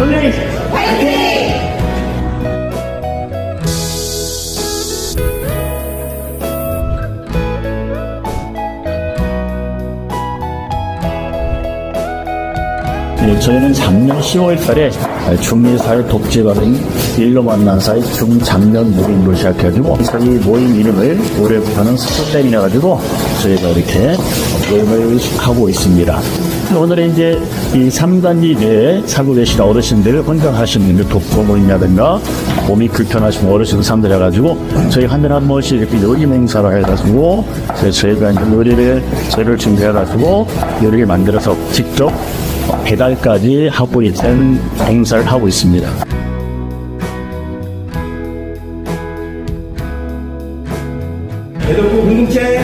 Sunnis. 저희는 작년 10월 달에 중미사회 독재가는 일로 만난 사이 중장년 모임으로 시작해가지고 저희 모임 이름을 올해부터는 스포댐이라 가지고 저희가 이렇게 모임을 하고 있습니다. 오늘은 이제 이 3단지 내에 살고 계신 어르신들 혼자 하시는 분들 독거 모임이라든가 몸이 불편하신 어르신 사람들 해가지고 저희 한 달에 한 번씩 이렇게 요리 행사를 해가지고 저희가 이제 요리를 재료를 준비해가지고 요리를 만들어서 직접 배달까지 하고 있는 행사를 하고 있습니다. 대덕구 공동체